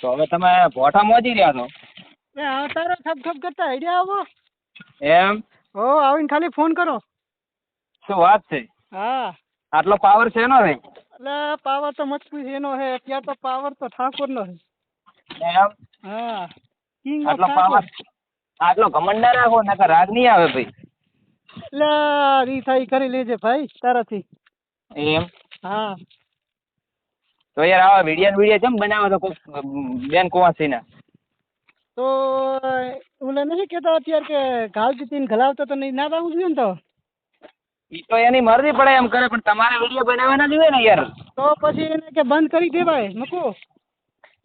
તો હવે તમે ભોઠા મોજી રહ્યા છો? એ આ તારા ખપ ખપ કરતા આઈડિયા આવો. એમ? હો આવીને ખાલી ફોન કરો. શું વાત છે? હા. આટલો પાવર છે એનો રે એટલે પાવર તો મજબૂત એનો હે અત્યારે તો પાવર તો ઠાકોરનો છે. એમ? હા. કિંગ આટલો પાવર આટલો ઘમંડ ના રાખો નકર રાગ નહીં આવે ભાઈ. એટલે રીસાઈ કરી લેજે ભાઈ તારાથી. એમ? હા. તો યાર આવા વિડિયા વિડિયા કેમ બનાવો તો કોક બેન કુવાસીના? તો ઓલે નહીં કેતો અત્યારે કે ઘાલ જીતીને ઘલાવતો તો નહીં ના જોઈએ ને તો. ઈ તો એની મરજી પડે એમ કરે પણ તમારે વીડિયો બનાવવાના જોઈએ ને યાર. તો પછી એને કે બંધ કરી દેવાય મૂકો.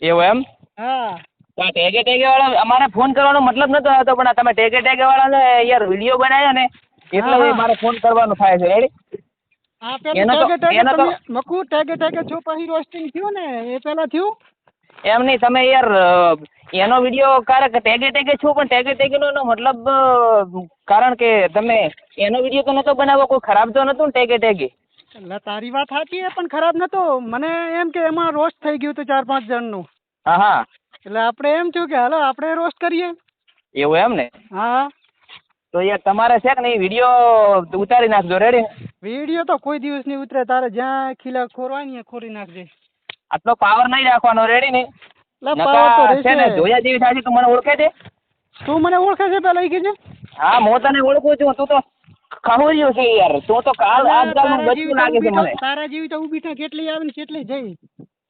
એવું એમ? હા. તો ટેગે ટેગે વાળા અમારે ફોન કરવાનો મતલબ નતો આવતો પણ તમે ટેગે ટેગે વાળા યાર વીડિયો બનાવ્યા ને એટલે હા, હા. મારે ફોન કરવાનો થાય છે. રેડી પેલું ટેગે ટેગે તમે મકુ ટેગે ટેગે છો પછી રોસ્ટિંગ થયું ને એ પેલા થયું? એમ નહીં તમે યાર એનો વીડિયો ક્યારેક ટેગે ટેગે છો પણ ટેગે ટેગેનો એનો મતલબ કારણ કે તમે એનો વીડિયો તો નતો બનાવો કોઈ ખરાબ તો નતું ને ટેગે ટેગે એટલે તારી વાત સાચી છે પણ ખરાબ નતો. મને એમ કે એમાં રોસ્ટ થઈ ગયું હતું ચાર પાંચ જણનું. હા હા. એટલે આપણે એમ થયું કે હાલો આપણે રોસ્ટ કરીએ. એવું એમ ને? હા. તો યાર તમારે છે કે નહીં? વીડિયો ઉતારી નાખજો. રેડી વીડિયો તો કોઈ દિવસ નહીં ઉતરે. તારે જ્યાં ખીલા ખોરવાની ખોરી નાખજે. આટલો પાવર નહીં રાખવાનો. રેડી ને? તો નકા છે ને જોયા જેવી થાય છે તું મને ઓળખે છે? તું મને ઓળખે છે પેલા ઈ કે હા હું તને ઓળખું છું. તું તો ખહુર્યું છે યાર. તું તો કાલ આજકાલનું તારા જેવી લાગે છે મને. તારા જેવી તો ઊભી થાય કેટલી આવે ને કેટલી જઈ.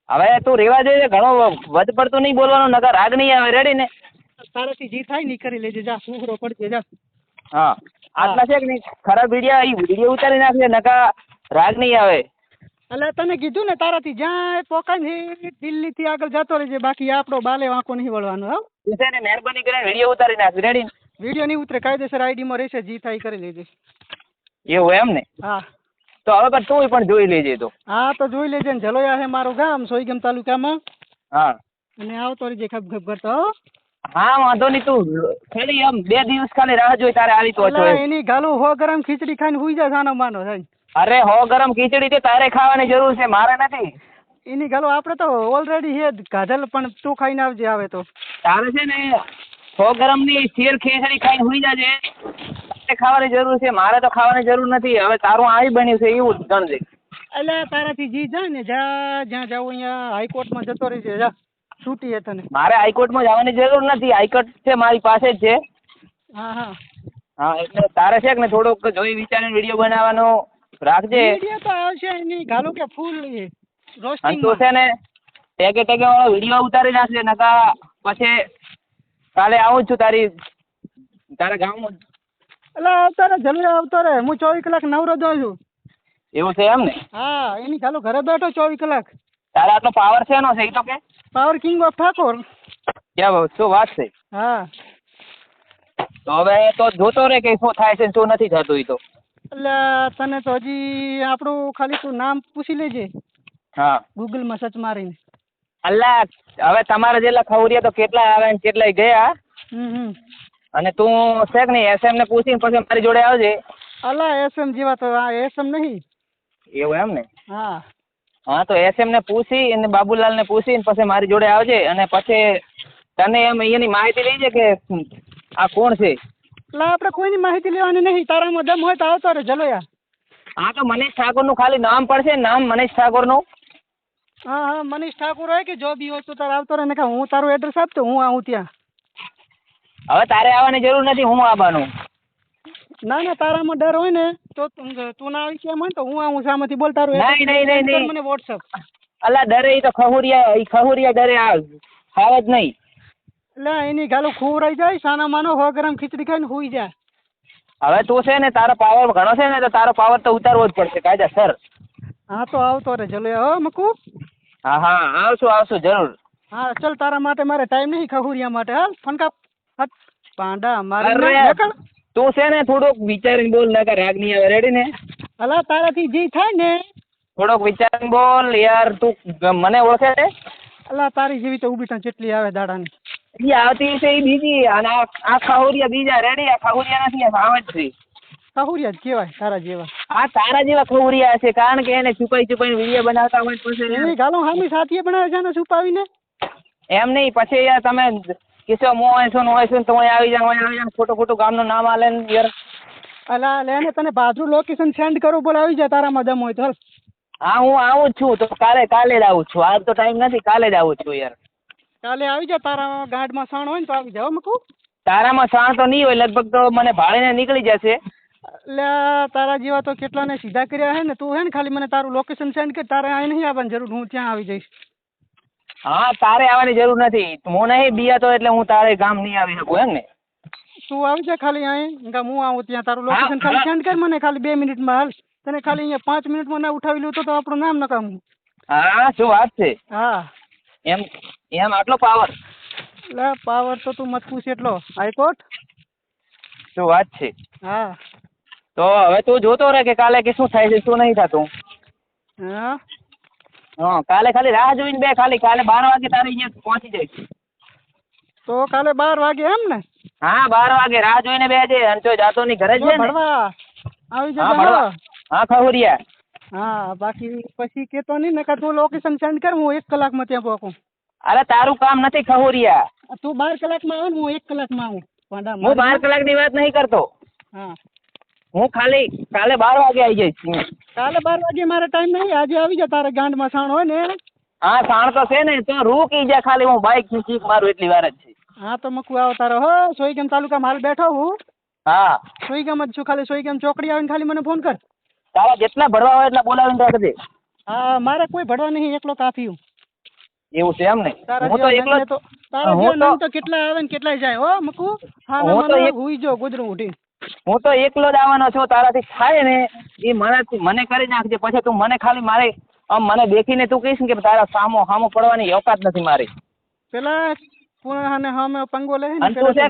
હવે તું રેવા જોઈએ ઘણો વધ પડતું નહીં બોલવાનું નકર રાગ નહીં આવે. રેડી ને? તારાથી જે થાય નહીં કરી લેજે. જા પડજે જા. હા. આટલા છે કે નહીં? ખરાબ વીડિયો એ વીડિયો ઉતારી નાખજે નકા રાગ નહીં આવે. એટલે તને કીધું ને તારાથી જ્યાં પોકાય ને દિલ્હી થી આગળ જતો રહેજે બાકી આપણો બાલે વાંકો નહીં વળવાનો હા. છે ને મહેરબાની કરીને વીડિયો ઉતારી નાખ રેડી વીડિયો નહીં ઉતરે કાયદેસર આઈડીમાં રહેશે જી થાય કરી લેજે. એવું એમ ને? હા. તો હવે પણ તું પણ જોઈ લેજે તો. હા તો જોઈ લેજે ને જલોયા છે મારું ગામ સોઈગામ તાલુકામાં. હા. અને આવતો રહેજે ખપ ખપ કરતો હો વાંધો નહીં તું. ખાલી આમ બે દિવસ ખાલી રાહ જોઈ તારે આવી તો છો એની ગાલું હો ગરમ ખીચડી ખાઈને હુઈ જા સાનો માનો થાય. અરે હો ગરમ ખીચડી તે તારે ખાવાની જરૂર છે મારે નથી. એની ગાલું આપણે તો ઓલરેડી હે જ પણ તું ખાઈને આવજે આવે તો. તારે છે ને હો ગરમની શેર ખીચડી ખાઈને હુઈ જાજે. તારે ખાવાની જરૂર છે મારે તો ખાવાની જરૂર નથી. હવે તારું આવી બન્યું છે એવું જ ગણજે. એટલે તારાથી જી જાય ને જા જ્યાં જાવું અહીંયા હાઈકોર્ટમાં જતો રહેજે જા. છૂટી હે તને. મારે હાઈકોર્ટમાં જવાની જરૂર નથી. હાઈકોર્ટ છે મારી પાસે જ છે. હા હા. હા એટલે તારે છે કે ને થોડોક જોઈ વિચારીને વીડિયો બનાવવાનો? રાખજે. વીડિયો તો આવશે એની. ગાલો કે ફૂલ રોસ્ટિંગ તો છે ને ટેકે ટેકે વાળો વીડિયો ઉતારી નાખજે નકા પછી કાલે આવું છું તારી તારા ગામમાં. એટલે આવતો રે જલ્દી આવતો રે હું ચોવીસ કલાક નવરો જોઉં છું. એવું છે એમ ને? હા એની ચાલો ઘરે બેઠો ચોવીસ કલાક. તારા આટલો પાવર છે એનો છે એ તો કે? પાવર કિંગ ઓફ ઠાકોર ક્યાં શું વાત છે? હા. તો હવે તો જોતો રે કે શું થાય છે શું નથી થતું એ તો. એટલે તને તો હજી આપણું ખાલી તું નામ પૂછી લેજે. હા. ગૂગલમાં સર્ચ મારીને. અલ્લા હવે તમારા જેટલા ખવરિયા તો કેટલા આવે ને કેટલાય ગયા? અને તું છે કે નહીં એસએમ ને પૂછીને પછી મારી જોડે આવજે. અલા એસએમ જેવા તો આ એસએમ નહીં. એવું એમ ને? હા. હા તો એસએમ ને પૂછી અને બાબુલાલ ને પૂછીને પછી મારી જોડે આવજે અને પછી તને એમ એની માહિતી લઈજે કે આ કોણ છે? એટલે આપણે કોઈની માહિતી લેવાની નહીં. તારામાં દમ હોય તો આવતો રે જલોયા હા તો મનીષ ઠાકોરનું ખાલી નામ પડશે નામ મનીષ ઠાકોરનું? હા હા મનીષ ઠાકોર હોય કે જો બી હોય તો તારે આવતો રહે. ને કે હું તારું એડ્રેસ આપતો હું આવું ત્યાં. હવે તારે આવવાની જરૂર નથી હું આવવાનું. ના ના તારામાં ડર હોય ને તો તું ના આવી કેમ હોય તો હું આવું સામેથી બોલતા રહું. નહીં, નહીં, નહીં. મને વોટ્સઅપ અલા ડરે એ તો ખહુરિયા એ ખહુરિયા ડરે આ હાવ જ નહીં. એટલે એની ગાલું ખોવરાઈ જાય સાના માનો હો ગરમ ખીચડી ખાઈને હુઈ જાય. હવે તું છે ને તારો પાવર ઘણો છે ને તો તારો પાવર તો ઉતારવો જ પડશે કાયદા સર. હા તો આવતો રે જલે હો મકુ. હા હા આવશું આવશું જરૂર. હા ચલ તારા માટે મારે ટાઈમ નહીં ખહુરિયા માટે. હા ફનકા પાંડા મારે નીકળ. તું છે ને થોડુંક વિચારીને બોલ ના રાગ નહીં આવે. રેડી ને? અલા તારાથી જે થાય ને? થોડોક વિચારીને બોલ યાર તું મને ઓળખે છે? અલા તારી જેવી તો ઊભી જેટલી આવે દાડાની. એ આવતી છે એ બીજી અને આ આ ખહુરિયા બીજા રેડી આ ખાહુરિયા નથી આ જ છે. ખહુરિયા જ કહેવાય તારા જેવા. આ તારા જેવા ખહુરિયા છે કારણ કે એને છુપાઈ છુપાઈ વીડિયો બનાવતા હોય પછી એની ગાલો હામી સાથીએ બનાવે છે ને છુપાવીને? એમ નહીં પછી યાર તમે કિસ્સો મો હોયશું નો હોયશું તમે આવી જાવ આવી જાવ ખોટું ખોટું ગામનું નામ આલે ને યાર. અલા લે ને તને બાજુ લોકેશન સેન્ડ કરું બોલ આવી જા તારા મદમ હોય તો હાલ. હા હું આવું છું તો કાલે કાલે જ આવું છું. આજ તો ટાઈમ નથી કાલે જ આવું છું યાર. કાલે આવી જા તારા ગાઢમાં સાણ હોય ને તો આવી જાવ મકુ. તારામાં સાણ તો નહીં હોય લગભગ તો મને ભાળીને નીકળી જશે. એટલે તારા જેવા તો કેટલાને સીધા કર્યા હે ને તું હે ને ખાલી મને તારું લોકેશન સેન્ડ કર તારે અહીં નહીં આવવાની જરૂર હું ત્યાં આવી જઈશ. હા તારે આવવાની જરૂર નથી. હું નહીં બિયાતો એટલે હું તારે ગામ નહીં આવી શકું એમ ને? તું આવજે ખાલી અહીં. હું આવું ત્યાં. તારું લોકેશન ખાલી. સેન્ડ કર મને ખાલી બે મિનિટમાં હાલ. તને ખાલી અહીંયા પાંચ મિનિટમાં ના ઉઠાવી લઉં તો તો આપણું નામ નકામ. હા શું વાત છે? હા. એમ એમ આટલો પાવર એટલે પાવર તો તું મત પૂછ એટલો. હાઈકોર્ટ શું વાત છે? હા. તો હવે તું જોતો રહે કે કાલે કે શું થાય છે શું નહીં થતું? હા. હા કાલે ખાલી રાહ જોઈને બે ખાલી કાલે બાર વાગે તારે અહીંયા પહોંચી જઈશ. તો કાલે બાર વાગે એમ ને? હા બાર વાગે રાહ જોઈને બે અને તો જાતો ની ઘરે છે ને. ભણવા આવી જજે હા હા. ખહુરિયા. હા બાકી પછી કેતો નહીં નકર તું લોકેશન સેન્ડ કર હું એક કલાકમાં ત્યાં પહોંચું. અરે તારું કામ નથી ખહુરિયા. તું બાર કલાકમાં આવે ને હું એક કલાકમાં આવું પાંડા હું બાર કલાકની વાત નહીં કરતો. હા. હું ખાલી કાલે બાર વાગે આવી જઈશ. કાલે બાર વાગે મારે ટાઈમ નહીં આજે આવી જા તારે ગાંઠમાં સાણ હોય ને. હા સાણ તો છે ને તો રૂકી જા ખાલી હું બાઇક ખીચી મારું એટલી વાર જ છે. હા તો મકુ આવો તારો હો સોઈગામ તાલુકામાં હાલ બેઠો હું. હા. સોઈગામ જ છું ખાલી સોઈગામ ચોકડી આવીને ખાલી મને ફોન કર. તારા જેટલા ભરવા હોય એટલા બોલાવીને રાખજે. હા મારે કોઈ ભરવા નહીં એકલો કાફી હું એવું છે એમ ને? હું તો એકલો તારા જેવા તો- તો કેટલા આવે ને કેટલા જાય હો મકુ. હા હું તો એક- હુઈ જો ગુજરું ઉઠી હું તો એકલો જ આવવાનો છું તારાથી થાય ને. એ મને મને કરી નાખજે. પછી તું મને ખાલી મારે આમ મને દેખીને તું કહીશ ને કે તારા સામો સામો પડવાની ઓકાત નથી મારી. પેલા પુણા અને હમે પંગો લે ને તું છે.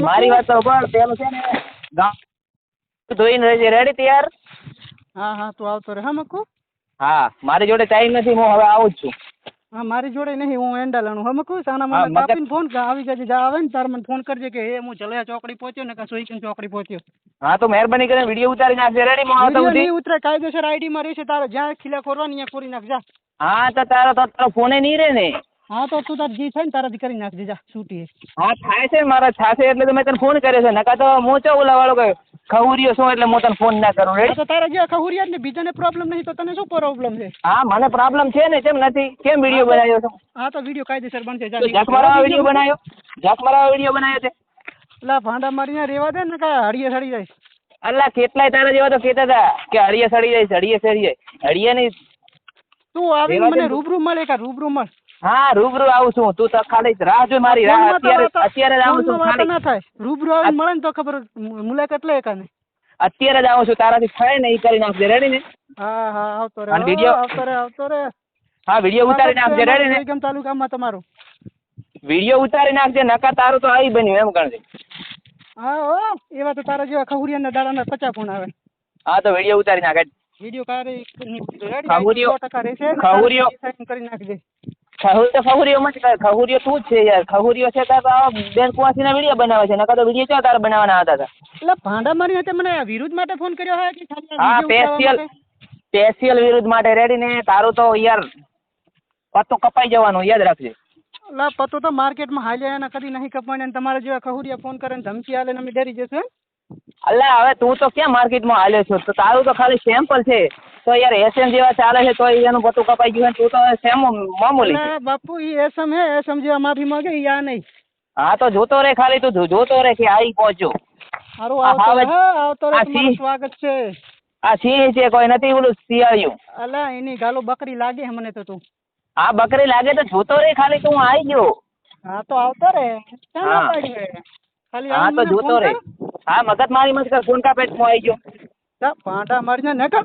મારી વાત તો પણ પેલું છે ને ગામ ધોઈને રહેજે. રેડી તૈયાર? હા હા તું આવતો રે હા મકુ. હા મારી જોડે ટાઈમ નથી હું હવે આવું જ છું. હા મારી જોડે નહીં હું એંડાલાનું. હા કહું સાના મને કાપીને ફોન કર આવી જજે જા આવે ને તાર મને ફોન કરજે કે હે હું જલયા ચોકડી પહોંચ્યો ને કે સોઈકન ચોકડી પહોંચ્યો? હા તો મહેરબાની કરીને વીડિયો ઉતારી નાખજે રેડી હું આવતો વીડિયો સુધી. નહીં ઉતરે કાયદેસર આઈડી માં રહેશે તારે જ્યાં ખીલા ખોરવાની ત્યાં ખોરી નાખ જા. હા તો તારો તો તારો ફોને નહીં રહે ને. હા તો તું તાર જી થાય ને તારાથી કરી નાખજે જા છૂટી હા. થાય છે મારા થાશે એટલે તો મેં તને ફોન કર્યો છે. નકા તો મોચો ઓલા વાળો કે ખવરીયો છું એટલે હું તને ફોન ના કરું રેડી તો તારા જે ખહુરિયા ને બીજાને પ્રોબ્લેમ નહીં તો તને શું પ્રોબ્લેમ છે? હા મને પ્રોબ્લેમ છે ને કેમ નથી? કેમ વીડિયો બનાવ્યો છો? હા તો વીડિયો કાયદેસર બનશે જાત મારા વીડિયો બનાવ્યો? જાત મારા વીડિયો બનાવ્યો છે? એટલે ભાંડા મારી રેવા દે ને કા હળીએ સડી જાય. અલ્લા કેટલાય તારા જેવા તો કહેતા હતા કે હળીએ સડી જાય હળીએ સડી જાય. હળીએ તું આવીને મને રૂબરૂ મળે કા રૂબરૂ મળ? હા રૂબરૂ આવું છું. તું તો ખાલી રાહ જો મારી રાહ. અત્યારે અત્યારે આવું છું ખાલી. ના થાય. રૂબરૂ આવીને મળે ને તો ખબર મુલાકાત લે કાને અત્યારે જ આવું છું. તારાથી થાય ને એ કરી નાખજે. રેડી ને? હા હા આવતો રે વિડીયો- આવતો રે આવતો રે હા વિડિયો ઉતારી નાખજે. રેડી ને? સોઈગામ તાલુકામાં તમારું. વીડિયો ઉતારી નાખજે. નકા તારું તો આવી બન્યું એમ ગણજે. હા હો. એવા તો તારા જેવા ખહુરિયાના દાડાના પચા ફોન આવે. હા તો વીડિયો ઉતારી નાખે. વીડિયો કારે રેડી ખહુરિયો- ખહુરિયો- કરી નાખજે. ખહુરિયો ખહુરિયો મત કર ખહુરીઓ તું જ છે યાર? ખહુરીઓ છે તાર તો આવા બેન કુવાસીના વીડિયો બનાવે છે નકર તો વીડિયો ક્યાં તારે બનાવવાના હતા તા એટલે ભાંડા મારી હાથે મને વિરુદ્ધ માટે ફોન કર્યો હોય કે હા સ્પેશિયલ સ્પેશિયલ વિરુદ્ધ માટે રેડી ને તારું તો યાર પત્તો કપાઈ જવાનું યાદ રાખજે. એટલે પતો તો માર્કેટમાં હાલે એના કદી નહીં અને તમારા જેવા ખહુરિયા ફોન કરે ને ધમકી આલે ને અમે ડરી જશું? અલ્લા હવે તું તો ક્યાં માર્કેટમાં હાલ્યો છો? તો તારું તો ખાલી સેમ્પલ છે. તો યાર એસએમ જેવા ચાલે છે તો એનું બધું કપાઈ ગયું ને તું તો સેમ મામૂલી એટલે બાપુ ઈ એસમ હે એસમ જેવા માફી માંગે યા નહીં. હા તો જોતો રે ખાલી તું જોતો રે કે આવી પહોંચ્યો. હારું આવતો રે હા આવતો રે તમારું સ્વાગત છે. આ સિંહ છે કોઈ નથી ઓલું શિયાળિયું. અલા એની ગાલો બકરી લાગે હે મને તો તું. આ બકરી લાગે તો જોતો રે ખાલી તું આવી ગયો. હા તો આવતો રે ક્યાં ના પાડી હે? ખાલી હા તો જોતો રે હા મગજ મારી મત કર ફોન કાપે હું આવી ગયો. ભાંડા મારીને નકર